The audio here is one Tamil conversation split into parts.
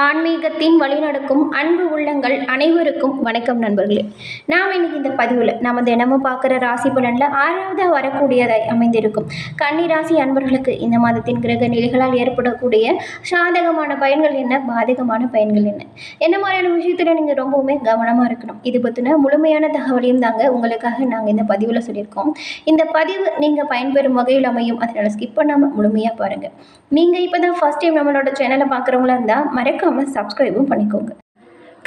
ஆன்மீகத்தின் வழிநடக்கும் அன்பு உள்ளங்கள் அனைவருக்கும் வணக்கம் நண்பர்களே. நாம் இன்னைக்கு இந்த பதிவில் நம்ம தினமும் பார்க்குற ராசி பலனில் ஆறாவதாக வரக்கூடியதாய் அமைந்திருக்கும். கன்னி ராசி அன்பர்களுக்கு இந்த மாதத்தின் கிரக நிலைகளால் ஏற்படக்கூடிய சாதகமான பயன்கள் என்ன? பாதகமான பயன்கள் என்ன? என்ன மாதிரியான விஷயத்தில் நீங்கள் ரொம்பவுமே கவனமாக இருக்கணும்? இது பற்றின முழுமையான தகவலையும் தாங்க உங்களுக்காக நாங்கள் இந்த பதிவில் சொல்லியிருக்கோம். இந்த பதிவு நீங்கள் பயன்பெறும் வகையில் அமையும். அதனால் ஸ்கிப் பண்ணாமல் முழுமையாக பாருங்கள் நீங்கள் இப்போ தான் ஃபஸ்ட் டைம் நம்மளோட சேனலை பார்க்குறவங்களா இருந்தால் மறக்க மறக்காமல் சப்ஸ்கிரைபும் பண்ணிக்கோங்க.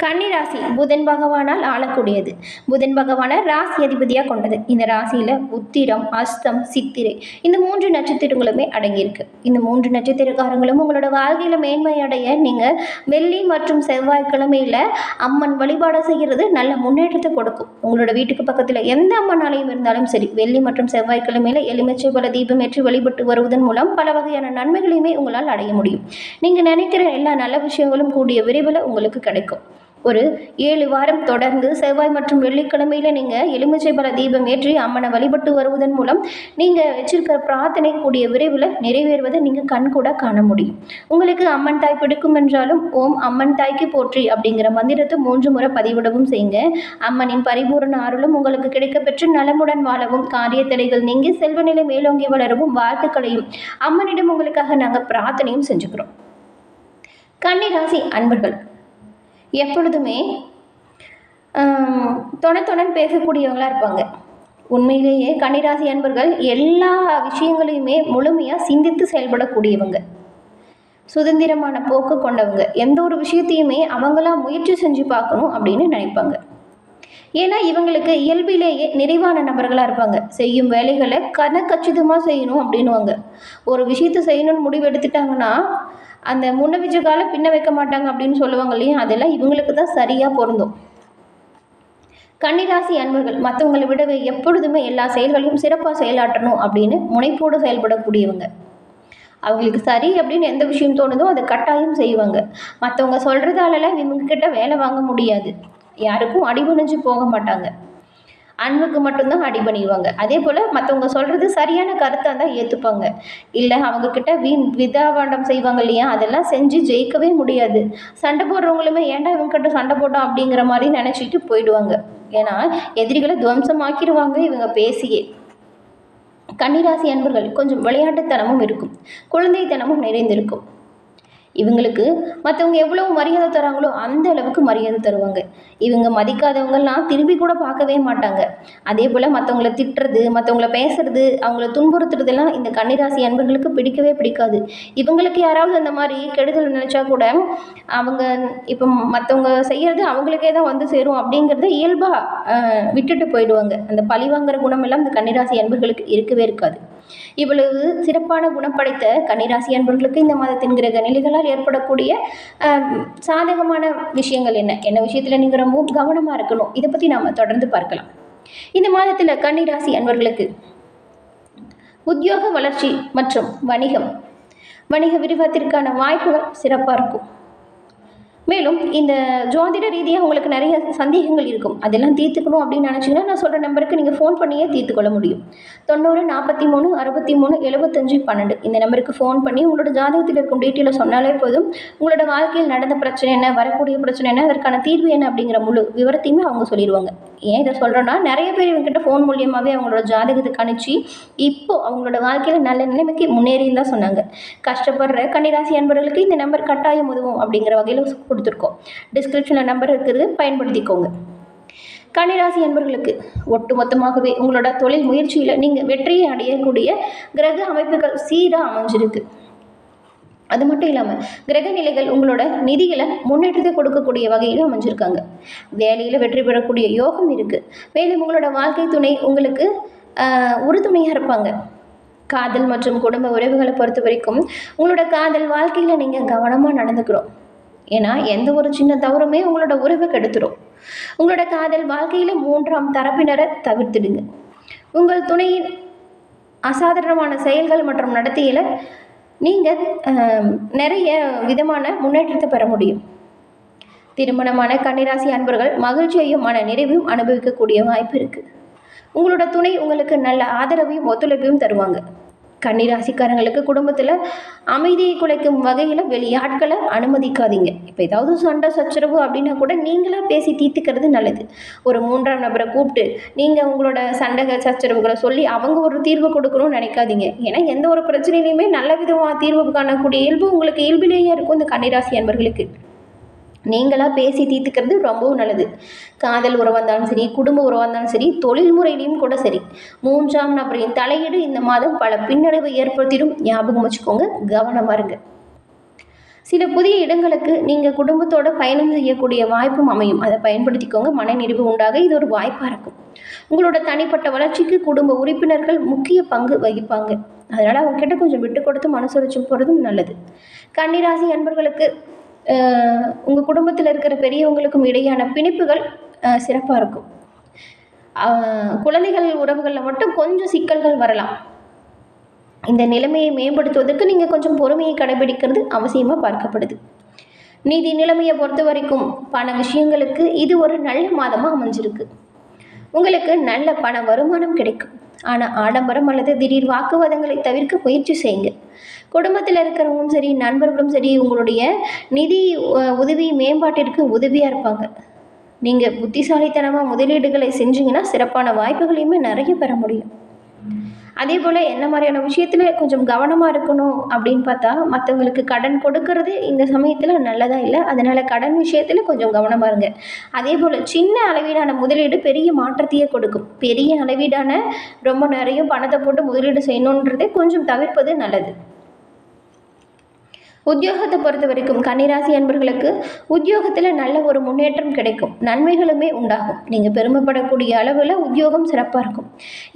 கன்னி ராசி புதன் பகவானால் ஆளக்கூடியது. புதன் பகவானை ராசி அதிபதியாக கொண்டது. இந்த ராசியில் உத்திரம் அஸ்தம் சித்திரை இந்த மூன்று நட்சத்திரங்களுமே அடங்கியிருக்கு. இந்த மூன்று நட்சத்திரக்காரங்களும் உங்களோட வாழ்க்கையில் மேன்மை அடைய நீங்கள் வெள்ளி மற்றும் செவ்வாய்க்கிழமையில் அம்மன் வழிபாடு செய்கிறது நல்ல முன்னேற்றத்தை கொடுக்கும். உங்களோட வீட்டுக்கு பக்கத்தில் எந்த அம்மன் ஆலயம் இருந்தாலும் சரி வெள்ளி மற்றும் செவ்வாய்க்கிழமையில் எலுமிச்சை பல தீபம் ஏற்றி வழிபட்டு வருவதன் மூலம் பல வகையான நன்மைகளையுமே உங்களால் அடைய முடியும். நீங்கள் நினைக்கிற எல்லா நல்ல விஷயங்களும் கூடிய விரைவில் உங்களுக்கு கிடைக்கும். ஒரு ஏழு வாரம் தொடர்ந்து செவ்வாய் மற்றும் வெள்ளிக்கிழமையில் நீங்கள் எலுமிச்சை பல தீபம் ஏற்றி அம்மனை வழிபட்டு வருவதன் மூலம் நீங்கள் வச்சிருக்கிற பிரார்த்தனை கூடிய விரைவில் நிறைவேறுவதை நீங்கள் கண்கூட காண முடியும். உங்களுக்கு அம்மன் தாய் பிடிக்கும் என்றாலும் ஓம் அம்மன் தாய்க்கு போற்றி அப்படிங்கிற மந்திரத்தை மூன்று முறை பதிவிடவும் செய்யுங்க. அம்மனின் பரிபூரண அருளும் உங்களுக்கு கிடைக்கப்பெற்று நலமுடன் வாழவும் காரிய தடைகள் நீங்கி செல்வநிலை மேலோங்கி வளரவும் வாழ்த்துக்களையும் அம்மனிடம் உங்களுக்காக நாங்கள் பிரார்த்தனையும் செஞ்சுக்கிறோம். கன்னிராசி அன்பர்கள் எப்பொழுதுமே தொண தொணன்னு பேசக்கூடியவங்களாக இருப்பாங்க. உண்மையிலேயே கன்னிராசி அன்பர்கள் எல்லா விஷயங்களையுமே முழுமையாக சிந்தித்து செயல்படக்கூடியவங்க. சுதந்திரமான போக்கு கொண்டவங்க. எந்த ஒரு விஷயத்தையுமே அவங்களா முயற்சி செஞ்சு பார்க்கணும் அப்படின்னு நினைப்பாங்க. ஏன்னா இவங்களுக்கு இயல்பிலேயே நிறைவான நபர்களாக இருப்பாங்க. செய்யும் வேலைகளை கனக்கச்சிதமாக செய்யணும் அப்படின்னுவாங்க. ஒரு விஷயத்தை செய்யணும்னு முடிவு எடுத்துட்டாங்கன்னா அந்த முன்ன வச்ச கால பின்ன வைக்க மாட்டாங்க அப்படின்னு சொல்லுவாங்க இல்லையா? அதெல்லாம் இவங்களுக்கு தான் சரியாக பொருந்தும். கன்னிராசி அன்பர்கள் மற்றவங்களை விடவே எப்பொழுதுமே எல்லா செயல்களையும் சிறப்பாக செயலாற்றணும் அப்படின்னு முனைப்போடு செயல்படக்கூடியவங்க. அவங்களுக்கு சரி அப்படின்னு எந்த விஷயம் தோணுதோ அதை கட்டாயம் செய்வாங்க. மற்றவங்க சொல்கிறதாலலாம் இவங்கக்கிட்ட வேலை வாங்க முடியாது. யாருக்கும் அடிபணிஞ்சு போக மாட்டாங்க. அன்புக்கு மட்டும்தான் அடி பண்ணிடுவாங்க. அதே போல் மற்றவங்க சொல்கிறது சரியான கருத்தாக தான் ஏற்றுப்பாங்க இல்லை அவங்கக்கிட்ட வீண் விதாவாண்டம் செய்வாங்க இல்லையா? அதெல்லாம் செஞ்சு ஜெயிக்கவே முடியாது. சண்டை போடுறவங்களுமே ஏன்டா இவங்ககிட்ட சண்டை போட்டோம்? அப்படிங்கிற மாதிரி நினச்சிட்டு போயிடுவாங்க. ஏன்னா எதிரிகளை துவம்சமாக்கிடுவாங்க இவங்க பேசியே. கன்னிராசி அன்பர்கள் கொஞ்சம் விளையாட்டுத்தனமும் இருக்கும். குழந்தைத்தனமும் நிறைந்திருக்கும். இவங்களுக்கு மற்றவங்க எவ்வளோ மரியாதை தராங்களோ அந்த அளவுக்கு மரியாதை தருவாங்க. இவங்க மதிக்காதவங்கெல்லாம் திரும்பி கூட பார்க்கவே மாட்டாங்க. அதே போல் மற்றவங்கள திட்டுறது மற்றவங்கள பேசுறது அவங்கள துன்புறுத்துறதெல்லாம் இந்த கன்னிராசி அன்பர்களுக்கு பிடிக்கவே பிடிக்காது. இவங்களுக்கு யாராவது அந்த மாதிரி கெடுதல் நினச்சா கூட அவங்க இப்போ மற்றவங்க செய்கிறது அவங்களுக்கே தான் வந்து சேரும் அப்படிங்கிறத இயல்பாக விட்டுட்டு போயிடுவாங்க. அந்த பழி வாங்குற குணமெல்லாம் இந்த கன்னிராசி அன்பர்களுக்கு இருக்கவே இருக்காது. இவ்வளவு சிறப்பான குணம் படைத்த கன்னிராசி அன்பர்களுக்கு இந்த மாதத்தின் கிரக நிலைகளால் ஏற்படக்கூடிய சாதகமான விஷயங்கள் என்ன? என்ன விஷயத்தில் நீங்கள் ரொம்பவும் கவனமாக இருக்கணும்? இதை பற்றி நாம் தொடர்ந்து பார்க்கலாம். இந்த மாதத்தில் கன்னிராசி அன்பர்களுக்கு உத்தியோக வளர்ச்சி மற்றும் வணிகம். வணிக விரிவாத்திற்கான வாய்ப்புகள் சிறப்பாக இருக்கும். மேலும் இந்த ஜோதிட ரீதியாக உங்களுக்கு நிறைய சந்தேகங்கள் இருக்கும். அதெல்லாம் தீர்த்துக்கணும் அப்படின்னு நினச்சிங்கன்னா நான் சொல்கிற நம்பருக்கு நீங்கள் ஃபோன் பண்ணியே தீர்த்துக்கொள்ள முடியும். தொண்ணூறு நாற்பத்தி மூணு அறுபத்தி மூணு எழுபத்தஞ்சு பன்னெண்டு. இந்த நம்பருக்கு ஃபோன் பண்ணி உங்களோட ஜாதகத்தில் இருக்கும் டீட்டெயிலை சொன்னாலே போதும். உங்களோட வாழ்க்கையில் நடந்த பிரச்சனை என்ன வரக்கூடிய பிரச்சனை என்ன அதற்கான தீர்வு என்ன அப்படிங்கிற முழு விவரத்தையுமே அவங்க சொல்லிடுவாங்க. ஏன் இதை சொல்கிறேன்னா நிறைய பேர் இவங்ககிட்ட ஃபோன் மூலியமாகவே அவங்களோட ஜாதகத்தை கணிச்சு இப்போது அவங்களோட வாழ்க்கையில் நல்ல நிலைமைக்கு முன்னேறின்னு தான் சொன்னாங்க. கஷ்டப்படுற கன்னிராசி அன்பர்களுக்கு இந்த நம்பர் கட்டாயம் உதவும் அப்படிங்கிற வகையில் கொடுத்துருக்கோம். டிஸ்கிரிப்ஷனில் நம்பர் இருக்கிறது பயன்படுத்திக்கோங்க. கன்னிராசி அன்பர்களுக்கு ஒட்டுமொத்தமாகவே உங்களோட தொழில் முயற்சியில் நீங்கள் வெற்றியை அடையக்கூடிய கிரக அமைப்புகள் சீராக அமைஞ்சிருக்கு. அது மட்டும் இல்லாமல் கிரக நிலைகள் உங்களோட நிதிகளை முன்னேற்றத்தை கொடுக்கக்கூடிய வகையில் அமைஞ்சிருக்காங்க. வேலையில் வெற்றி பெறக்கூடிய யோகம் இருக்குது மேலும் உங்களோட வாழ்க்கை துணை உங்களுக்கு உறுதுணையாக இருப்பாங்க. காதல் மற்றும் குடும்ப உறவுகளை பொறுத்த வரைக்கும் உங்களோட காதல் வாழ்க்கையில் நீங்கள் கவனமாக நடந்துக்கிறோம் ஏன்னா எந்த ஒரு சின்ன தவறுமே உங்களோட உறவை கெடுத்துரும். உங்களோட காதல் வாழ்க்கையில் மூன்றாம் தரப்பினரை தவிர்த்துடுங்க. உங்கள் துணையின் அசாதாரணமான செயல்கள் மற்றும் நடத்தையில் நீங்கள் நிறைய விதமான முன்னேற்றத்தை பெற முடியும். திருமணமான கன்னிராசி அன்பர்கள் மகிழ்ச்சியையும் மன நிறைவையும் அனுபவிக்கக்கூடிய வாய்ப்பு இருக்குது உங்களோட துணை உங்களுக்கு நல்ல ஆதரவையும் ஒத்துழைப்பையும் தருவாங்க. கன்னிராசிக்காரங்களுக்கு குடும்பத்தில் அமைதியை குலைக்கும் வகையில் வெளியாட்களை அனுமதிக்காதீங்க. இப்போ ஏதாவது சண்டை சச்சரவு அப்படின்னா கூட நீங்களாக பேசி தீர்த்துக்கிறது நல்லது. ஒரு மூன்றாம் நபரை கூப்பிட்டு நீங்கள் உங்களோட சண்டை சச்சரவுகளை சொல்லி அவங்க ஒரு தீர்வு கொடுக்கணும்னு நினைக்காதீங்க. ஏன்னா எந்த ஒரு பிரச்சனையிலையுமே நல்ல விதமாக தீர்வு காணக்கூடிய இயல்பு உங்களுக்கு இயல்பிலேயே இருக்கும் இந்த கன்னிராசி அன்பர்களுக்கு. நீங்களாக பேசி தீர்த்துக்கிறது ரொம்பவும் நல்லது. காதல் உறவாக இருந்தாலும் சரி குடும்ப உறவாக இருந்தாலும் சரி தொழில் முறையிலையும் கூட சரி. மூன்றாம் நபரின் தலையீடு இந்த மாதம் பல பின்னடைவை ஏற்படுத்திடும். ஞாபகம் வச்சுக்கோங்க கவனமாக இருங்க. சில புதிய இடங்களுக்கு நீங்கள் குடும்பத்தோட பயணம் செய்யக்கூடிய வாய்ப்பும் அமையும். அதை பயன்படுத்திக்கோங்க மன நிறைவு உண்டாக இது ஒரு வாய்ப்பாக இருக்கும். உங்களோட தனிப்பட்ட வளர்ச்சிக்கு குடும்ப உறுப்பினர்கள் முக்கிய பங்கு வகிப்பாங்க. அதனால் அவங்கக்கிட்ட கொஞ்சம் விட்டு கொடுத்து மனசுரைச்சு போகிறதும் நல்லது. கன்னிராசி அன்பர்களுக்கு உங்கள் குடும்பத்தில் இருக்கிற பெரியவங்களுக்கும் இடையான பிணைப்புகள் சிறப்பாக இருக்கும். குழந்தைகள் உறவுகளில் மட்டும் கொஞ்சம் சிக்கல்கள் வரலாம். இந்த நிலைமையை மேம்படுத்துவதற்கு நீங்கள் கொஞ்சம் பொறுமையை கடைபிடிக்கிறது அவசியமாக பார்க்கப்படுது. நிதி நிலைமையை பொறுத்த வரைக்கும் பண விஷயங்களுக்கு இது ஒரு நல்ல மாதமாக அமைஞ்சிருக்கு. உங்களுக்கு நல்ல பண வருமானம் கிடைக்கும். ஆனால் ஆடம்பரம் அல்லது திடீர் வாக்குவாதங்களை தவிர்க்க முயற்சி செய்யுங்க குடும்பத்தில் இருக்கிறவங்களும் சரி நண்பர்களும் சரி உங்களுடைய நிதி உதவி மேம்பாட்டிற்கு உதவியாக இருப்பாங்க. நீங்கள் புத்திசாலித்தனமாக முதலீடுகளை செஞ்சீங்கன்னா சிறப்பான வாய்ப்புகளையுமே நிறைய பெற முடியும். அதே போல் என்ன மாதிரியான விஷயத்தில் கொஞ்சம் கவனமாக இருக்கணும் அப்படின்னு பார்த்தா மற்றவங்களுக்கு கடன் கொடுக்கறது இந்த சமயத்தில் நல்லதாக இல்லை. அதனால் கடன் விஷயத்தில் கொஞ்சம் கவனமாக இருங்க. அதே போல் சின்ன அளவீடான முதலீடு பெரிய மாற்றத்தையே கொடுக்கும். பெரிய அளவீடான ரொம்ப நிறைய பணத்தை போட்டு முதலீடு செய்யணுன்றதை கொஞ்சம் தவிர்ப்பது நல்லது. உத்தியோகத்தை பொறுத்த வரைக்கும் கன்னிராசி அன்பர்களுக்கு உத்தியோகத்தில் நல்ல ஒரு முன்னேற்றம் கிடைக்கும். நன்மைகளுமே உண்டாகும். நீங்கள் பெருமைப்படக்கூடிய அளவில் உத்தியோகம் சிறப்பாக இருக்கும்.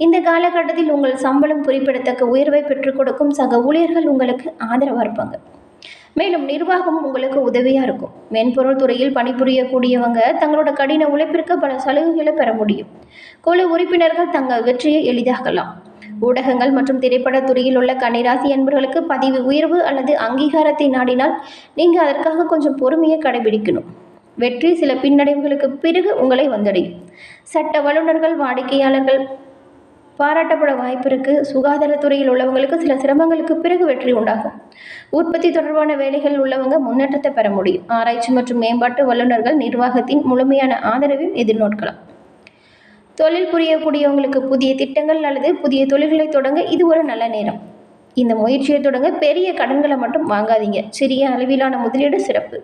இந்த காலகட்டத்தில் உங்கள் சம்பளம் குறிப்பிடத்தக்க உயர்வை பெற்றுக் கொடுக்கும் சக ஊழியர்கள் உங்களுக்கு ஆதரவாக இருப்பாங்க. மேலும் நிர்வாகம் உங்களுக்கு உதவியாக இருக்கும். மென்பொருள் துறையில் பணிபுரியக்கூடியவங்க தங்களோட கடின உழைப்பிற்கு பல சலுகைகளை பெற முடியும். குழு உறுப்பினர்கள் தங்கள் வெற்றியை எளிதாக்கலாம். ஊடகங்கள் மற்றும் திரைப்படத் துறையில் உள்ள கன்னிராசி என்பவர்களுக்கு பதிவு உயர்வு அல்லது அங்கீகாரத்தை நாடினால் நீங்கள் அதற்காக கொஞ்சம் பொறுமையை கடைபிடிக்கணும். வெற்றி சில பின்னடைவுகளுக்கு பிறகு உங்களை வந்தடையும். சட்ட வல்லுநர்கள் வாடிக்கையாளர்கள் பாராட்டப்பட வாய்ப்பு இருக்கு. சுகாதாரத்துறையில் உள்ளவங்களுக்கு சில சிரமங்களுக்கு பிறகு வெற்றி உண்டாகும். உற்பத்தி தொடர்பான வேலைகள் உள்ளவங்க முன்னேற்றத்தை பெற முடியும். ஆராய்ச்சி மற்றும் மேம்பாட்டு வல்லுநர்கள் நிர்வாகத்தின் முழுமையான ஆதரவையும் எதிர்நோக்கலாம். தொழில் புரியக்கூடியவங்களுக்கு புதிய திட்டங்கள் அல்லது புதிய தொழில்களை தொடங்க இது ஒரு நல்ல நேரம். இந்த முயற்சியை தொடங்க பெரிய கடன்களை மட்டும் வாங்காதீங்க. சிறிய அளவிலான முதலீடு சிறப்பு.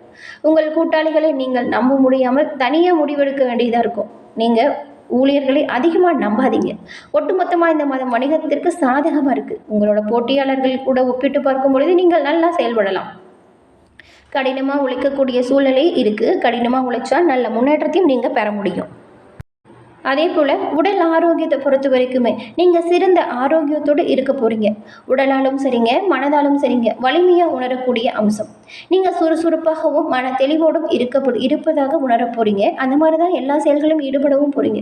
உங்கள் கூட்டாளிகளை நீங்கள் நம்ப முடியாமல் தனியாக முடிவெடுக்க வேண்டியதாக இருக்கும். நீங்கள் ஊழியர்களை அதிகமாக நம்பாதீங்க. ஒட்டுமொத்தமாக இந்த மாதம் வணிகத்திற்கு சாதகமாக இருக்குது உங்களோட போட்டியாளர்கள் கூட ஒப்பிட்டு பார்க்கும் பொழுது நீங்கள் நல்லா செயல்படலாம். கடினமாக உழைக்கக்கூடிய சூழ்நிலை இருக்குது கடினமாக உழைச்சா நல்ல முன்னேற்றத்தையும் நீங்கள் பெற முடியும். அதே போல் உடல் ஆரோக்கியத்தை பொறுத்த வரைக்குமே நீங்கள் சிறந்த ஆரோக்கியத்தோடு இருக்க போகிறீங்க உடலாலும் சரிங்க மனதாலும் சரிங்க வலிமையாக உணரக்கூடிய அம்சம். நீங்கள் சுறுசுறுப்பாகவும் மன தெளிவோடும் இருக்க இருப்பதாக உணர போகிறீங்க அந்த மாதிரி தான் எல்லா செயல்களும் ஈடுபடவும் போகிறீங்க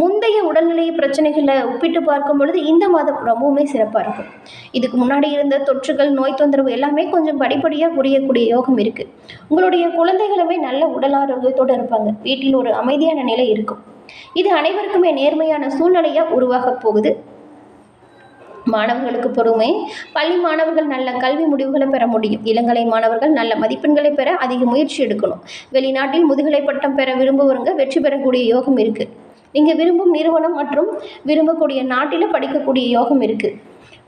முந்தைய உடல்நிலை பிரச்சனைகளை ஒப்பிட்டு பார்க்கும் பொழுது இந்த மாதம் ரொம்பவுமே சிறப்பாக இருக்கும். இதுக்கு முன்னாடி இருந்த தொற்றுகள் நோய் தொந்தரவு எல்லாமே கொஞ்சம் படிப்படியாக குறையக்கூடிய யோகம் இருக்குது உங்களுடைய குழந்தைகளுமே நல்ல உடல் ஆரோக்கியத்தோடு இருப்பாங்க. வீட்டில் ஒரு அமைதியான நிலை இருக்கும். இது அனைவருக்குமே நேர்மையான சூழ்நிலையாக உருவாக போகுது. மாணவர்களுக்கு பொறுமை. பள்ளி மாணவர்கள் நல்ல கல்வி முடிவுகளை பெற முடியும். இளங்கலை மாணவர்கள் நல்ல மதிப்பெண்களை பெற அதிக முயற்சி எடுக்கணும். வெளிநாட்டில் முதுகலை பட்டம் பெற விரும்புவவங்க வெற்றி பெறக்கூடிய யோகம் இருக்குது நீங்கள் விரும்பும் நிறுவனம் மற்றும் விரும்பக்கூடிய நாட்டில் படிக்கக்கூடிய யோகம் இருக்குது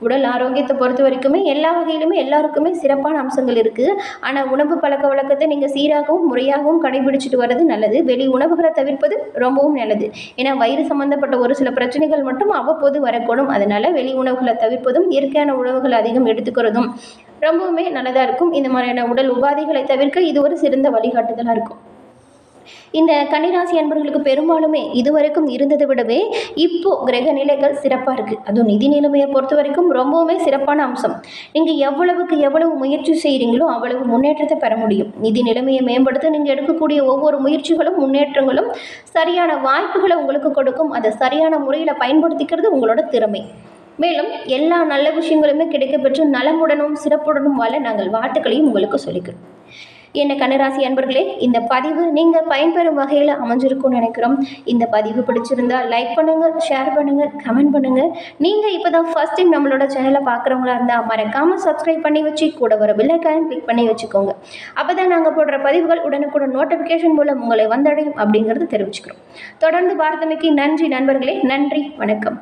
உடல் ஆரோக்கியத்தை பொறுத்த வரைக்குமே எல்லா வகையிலுமே எல்லாருக்குமே சிறப்பான அம்சங்கள் இருக்குது ஆனால் உணவு பழக்க வழக்கத்தை நீங்கள் சீராகவும் முறையாகவும் கடைபிடிச்சிட்டு வர்றது நல்லது. வெளி உணவுகளை தவிர்ப்பது ரொம்பவும் நல்லது. ஏன்னா வயிறு சம்மந்தப்பட்ட ஒரு சில பிரச்சனைகள் மட்டும் அவ்வப்போது வரக்கூடும். அதனால் வெளி உணவுகளை தவிர்ப்பதும் இயற்கையான உணவுகளை அதிகம் எடுத்துக்கிறதும் ரொம்பவுமே நல்லதாக இருக்கும். இந்த மாதிரியான உடல் உபாதைகளை தவிர்க்க இது ஒரு சிறந்த வழிகாட்டுதலாக இருக்கும். இந்த கன்னிராசி அன்பர்களுக்கு பெரும்பாலுமே இதுவரைக்கும் இருந்ததை விடவே இப்போ கிரக நிலைகள் சிறப்பாக இருக்குது அதுவும் நிதி நிலைமையை பொறுத்த வரைக்கும் ரொம்பவுமே சிறப்பான அம்சம். நீங்கள் எவ்வளவுக்கு எவ்வளவு முயற்சி செய்கிறீங்களோ அவ்வளவு முன்னேற்றத்தை பெற முடியும். நிதி நிலைமையை மேம்படுத்த நீங்கள் எடுக்கக்கூடிய ஒவ்வொரு முயற்சிகளும் முன்னேற்றங்களும் சரியான வாய்ப்புகளை உங்களுக்கு கொடுக்கும். அதை சரியான முறையில் பயன்படுத்திக்கிறது உங்களோட திறமை. மேலும் எல்லா நல்ல விஷயங்களுமே கிடைக்கப்பெற்று நலமுடனும் சிறப்புடனும் வாழ நாங்கள் வாழ்த்துக்களையும் உங்களுக்கு சொல்லிக்கிறோம். என்ன கன்னிராசி அன்பர்களே இந்த பதிவு நீங்கள் பயன்பெறும் வகையில் அமைஞ்சிருக்கும்னு நினைக்கிறோம். இந்த பதிவு பிடிச்சிருந்தா லைக் பண்ணுங்கள் ஷேர் பண்ணுங்கள் கமெண்ட் பண்ணுங்கள் நீங்கள் இப்போ தான் ஃபஸ்ட் டைம் நம்மளோட சேனலை பார்க்குறவங்களா இருந்தால் மறக்காமல் சப்ஸ்கிரைப் பண்ணி வச்சு கூட வர பெல்லைக்கான கிளிக் பண்ணி வச்சுக்கோங்க. அப்போ தான் நாங்கள் போடுற பதிவுகள் உடனுக்குடன் நோட்டிஃபிகேஷன் மூலம் உங்களை வந்தடையும் அப்படிங்கிறது தெரிவிச்சுக்கிறோம். தொடர்ந்து பார்த்தமைக்கு நன்றி நண்பர்களே நன்றி வணக்கம்.